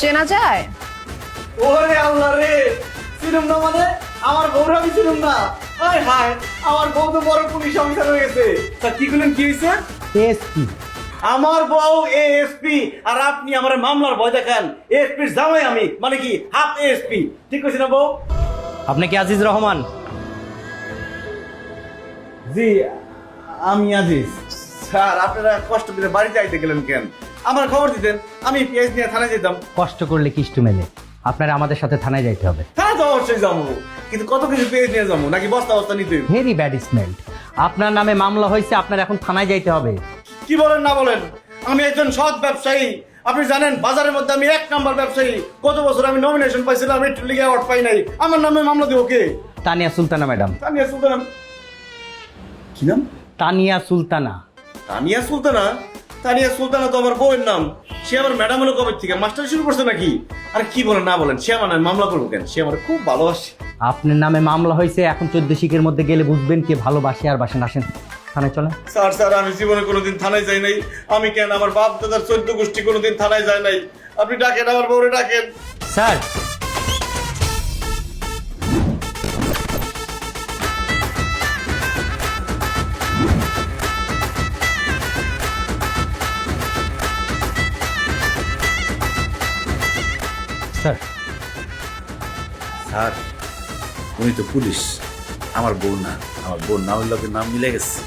চেনা যায়? ওরে আল্লাহ রে ছিলাম না মানে? আমার বউরা আমি ছিলাম না। হায় হায় আমার বউ তো বড় পুলিশ অফিসার হয়ে গেছে। তা কি করলেন কি হয়েছে? এসপি। আমার বউ এএসপি আর আপনি আমার মামলার ভয় দেখান। এএসপির জামাই আমি মানে কি হাফ এএসপি। ঠিক কইছি না বউ? আপনি কি আজিজ রহমান? জি আমি আজিজ। স্যার আপনারা কষ্ট করে বাড়িতে আইতে গেলেন কেন? আমার খবর দিতেন আমি পিএইচ নিয়ে থানায় যেতাম। কষ্ট করলে কিষ্টু মেলে। আপনার আমাদের সাথে থানায় যাইতে হবে। থানা তো অবশ্যই যাব। কিন্তু কত কিছু পেয়ে নিয়ে যাব? নাকি বস্তা বস্তা নিতে ভেরি ব্যাড স্মেল আপনার নামে মামলা হয়েছে আপনার এখন থানায় যাইতে হবে। কি বলেন না বলেন? আমি একজন সৎ ব্যবসায়ী। আপনি জানেন বাজারের মধ্যে আমি এক নাম্বার ব্যবসায়ী। কত বছর আমি নমিনেশন পাইছিলাম একটু লিগে অ্যাওয়ার্ড পাই নাই। আমার নামে মামলা দিব কে? তানিয়া সুলতানা ম্যাডাম। তানিয়া সুলতানা। কি নাম? তানিয়া সুলতানা। তানিয়া সুলতানা? তানিয়া সুলতানা তো আমার বউয়ের নাম। সে আমার ম্যাডাম হলো কবে থেকে? মাস্টার শুরু করছে নাকি? আর কি বলেন না বলেন সে আমার নামে মামলা করব কেন? সে আমার খুব ভালোবাসে। আপনার নামে মামলা হয়েছে এখন চোদ্দ শিখের মধ্যে গেলে বুঝবেন কে ভালোবাসে আর বাসেন আসেন। থানায় চলেন। স্যার স্যার আমি জীবনে কোনোদিন থানায় যাই নাই। আমি কেন আমার বাপ দাদার চোদ্দ গোষ্ঠী কোনোদিন থানায় যায় নাই? আপনি ডাকেন আমার বউরে ডাকেন। Sir sir. স্যার উনি তো পুলিশ। আমার বউ না আমার বোন না হইলে নাম মিলে গেছে।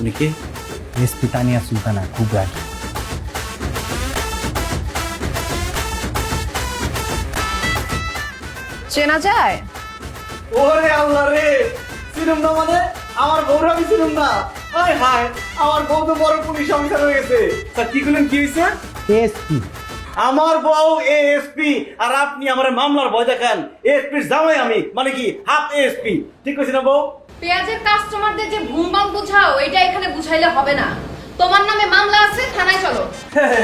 উনি কে? এসপি তানিয়া সুলতানা খুব রাগি। চেনা যায়? ওরে আল্লাহ রে ছিলাম না মানে? আমার বউরা আমি ছিলাম না। হায় হায় আমার বউ তো বড় পুলিশ অফিসার হয়ে গেছে। তা কি করলেন কি হয়েছে? এসপি। আমার বউ এএসপি আর আপনি আমার মামলার ভয় দেখান। এএসপির জামাই আমি মানে কি হাফ এএসপি ঠিক কইছি না বউ? পেঁয়াজের কাস্টমারদের যে ভুমবাম বুঝাও এটা এখানে বুঝাইলে হবে না। তোমার নামে মামলা আছে থানায় চলো।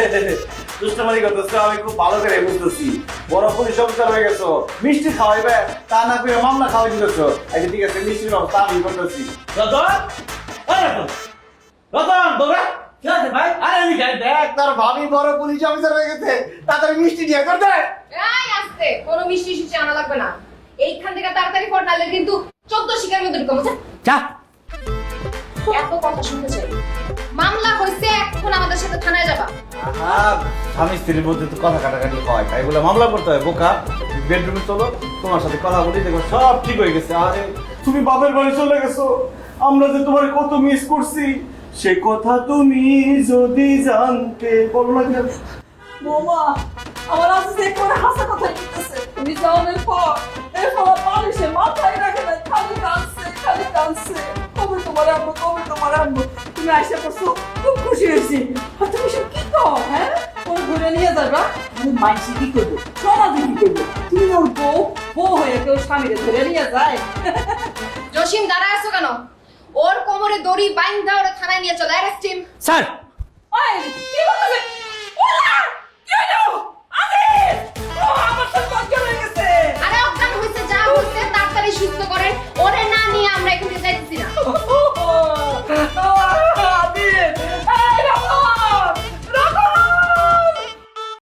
দুষ্টমারি করতেছো আমি খুব ভালো করে বুঝতেছি। বড় পুলিশ অফিসার হয়ে গেছো। মিষ্টি খাওয়াইবে তা না করে মামলা খাওয়াই দিতেছো। আচ্ছা ঠিক আছে মিষ্টির ব্যবস্থা আমি করতেছি। রতন? রতন। দৌড়া আছে ভাই? আরে আমি দেখ তোর ভাবি বড় পুলিশ অফিসার হয়ে গেছে। তাড়াতাড়ি মিষ্টি দিয়ে কর দে এই আসতে কোনো মিষ্টি আনা লাগবে না। এইখান থেকে তাড়াতাড়ি নাহলে কিন্তু চোদ্দ শিকার মধ্যে ঢুকাবো। যা। এত কথা শুনতে চাই। মামলা হয়েছে এখন আমাদের সাথে থানায় যাবা। আহা, স্বামী স্ত্রীর মধ্যে তো কথা কাটাকাটি হয়। তাই বলে মামলা করতে হয় বোকা। বেডরুমে চলো তোমার সাথে কথা বলি দেখো সব ঠিক হয়ে গেছে। আরে তুমি বাপের বাড়ি চলে গেছো। আমরা যে তোমার কত মিস করছি। সে কথা তুমি যদি জানতে বলো না কেন? বৌমা আমার যে করে হাসা কথা তুমি যাওয়ার পর এরপর মাথায় রাখে না খালি কাঁদছে খালি কাঁদছে। কবে তোমার আনব কবে তোমার আনব তুমি আসে পড়ছো খুব খুশি হয়েছি। আর তুমি সব কি কও হ্যাঁ? ওর ঘুরে নিয়ে যাবা আমি মাইসি কি করব? সমাজে কি করব? তুমি ওর বউ বউ হয়ে কেউ স্বামীরে ধরে নিয়ে যায়। জসিম দাঁড়ায় আছো কেন? ওর কোমরে দড়ি বাইন্ধা ওরা থানায় নিয়ে চলো। Arrest team. স্যার! ওই কি বলছ ওলা! কি হলো